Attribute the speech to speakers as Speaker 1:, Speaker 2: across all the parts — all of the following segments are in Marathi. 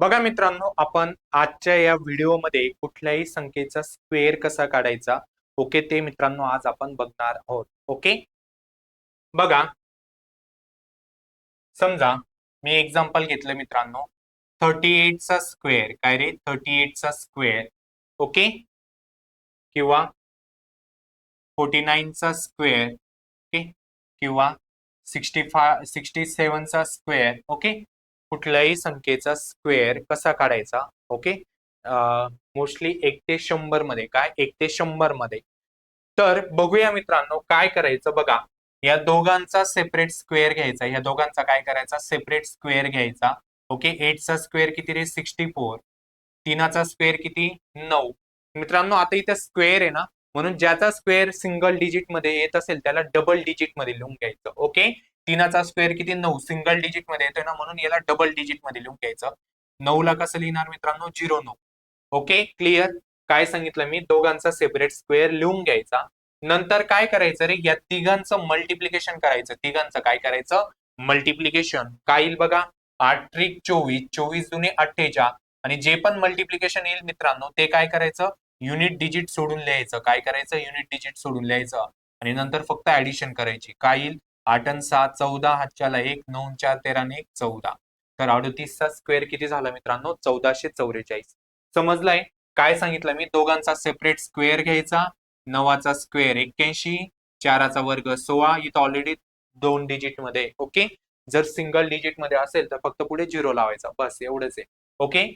Speaker 1: बघा मित्रांनो आपण आजच्या या व्हिडिओमध्ये कुठल्याही संख्येचा स्क्वेअर कसा काढायचा ओके ते मित्रांनो आज आपण बघणार आहोत ओके बघा. समजा मी एक्झाम्पल घेतलं मित्रांनो. थर्टी एटचा स्क्वेअर काय रे? थर्टी एटचा स्क्वेअर ओके किंवा फोर्टी नाईनचा स्क्वेअर ओके किंवा सिक्स्टी फाय सिक्स्टी सेवनचा स्क्वेअर ओके कुठल्याही संख्येचा स्क्वेअर कसा काढायचा? ओके मोस्टली एक ते शंभरमध्ये. काय? एक ते शंभरमध्ये. तर बघूया मित्रांनो काय करायचं बघा. या दोघांचा सेपरेट स्क्वेअर घ्यायचा. या दोघांचा काय करायचा? सेपरेट स्क्वेअर घ्यायचा. ओके एटचा स्क्वेअर किती रे? सिक्स्टी फोर तीनाचा स्क्वेअर किती? नऊ. मित्रांनो आता इथे स्क्वेअर आहे ना? म्हणून ज्याचा स्क्वेअर सिंगल डिजिटमध्ये येत असेल त्याला डबल डिजिटमध्ये लिहून घ्यायचं. ओके तीनाचा स्क्वेअर किती? नऊ. सिंगल डिजिटमध्ये येतोय ना म्हणून याला डबल डिजिटमध्ये लिहून घ्यायचं. नऊ ला कसं लिहिणार मित्रांनो झिरो नऊ. ओके क्लिअर काय सांगितलं मी? दोघांचा सेपरेट स्क्वेअर लिहून घ्यायचा. नंतर काय करायचं रे? या तिघांचं मल्टिप्लिकेशन करायचं. तिघांचं काय करायचं? मल्टिप्लिकेशन काय येईल बघा? आठ त्रिक चोवीस. चोवीस जुने अठ्ठेचाळ आणि जे पण मल्टिप्लिकेशन येईल मित्रांनो ते काय करायचं? युनिट डिजिट सोडून लिहायचं. काय करायचं? युनिट डिजिट सोडून लिहायचं. आणि नंतर फक्त ऍडिशन करायची. काय येईल? आठ आणि सात चौदा हातच्याला एक नऊ चार तेरा आणि एक चौदा. तर अडतीसचा स्क्वेअर किती झाला मित्रांनो? चौदाशे चौवेचाळीस समजलंय? काय सांगितलं मी? दोघांचा सेपरेट स्क्वेअर घ्यायचा नवाचा स्क्वेअर एक्क्याऐंशी चाराचा वर्ग सोळा. इथं ऑलरेडी दोन डिजिटमध्ये ओके जर सिंगल डिजिटमध्ये असेल तर फक्त पुढे झिरो लावायचा. बस एवढंच आहे. ओके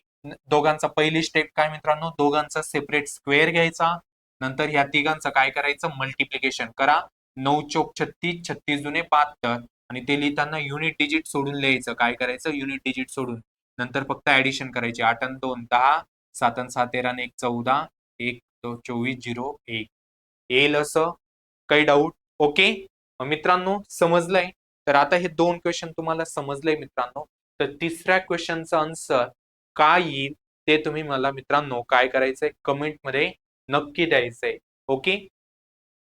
Speaker 1: दोघांचा पहिली स्टेप काय मित्रांनो? दोघांचा सेपरेट स्क्वेअर घ्यायचा. नंतर ह्या तिघांचं काय करायचं? मल्टिप्लिकेशन करा. नऊ चोक छत्तीस छत्तीस जुने बहात्तर आणि ते लिहिताना युनिट डिजिट सोडून लिहायचं. काय करायचं? युनिट डिजिट सोडून. नंतर फक्त ऍडिशन करायची. आठ आणि दोन दहा. सात आणि सात तेरा आणि एक चौदा. एक चोवीस झिरो एक. येईल असं? काही डाऊट ओके मित्रांनो समजलंय? तर आता हे दोन क्वेश्चन तुम्हाला समजलंय मित्रांनो. तर तिसऱ्या क्वेश्चनचा आन्सर काय येईल? ते तुम्ही मला मित्रांनो काय करायचंय? कमेंटमध्ये नक्की द्यायचंय. ओके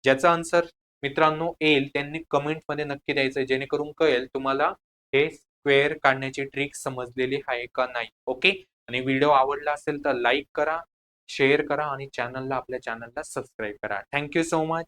Speaker 1: ज्याचा आन्सर मित्रांनो येईल. त्यांनी कमेंटमध्ये नक्की द्यायचं जेणेकरून कळेल तुम्हाला हे स्क्वेअर काढण्याची ट्रिक समजलेली आहे का नाही. ओके? आणि व्हिडिओ आवडला असेल तर लाईक करा शेअर करा आणि चॅनलला आपल्या चॅनलला सबस्क्राईब करा. Thank you so much.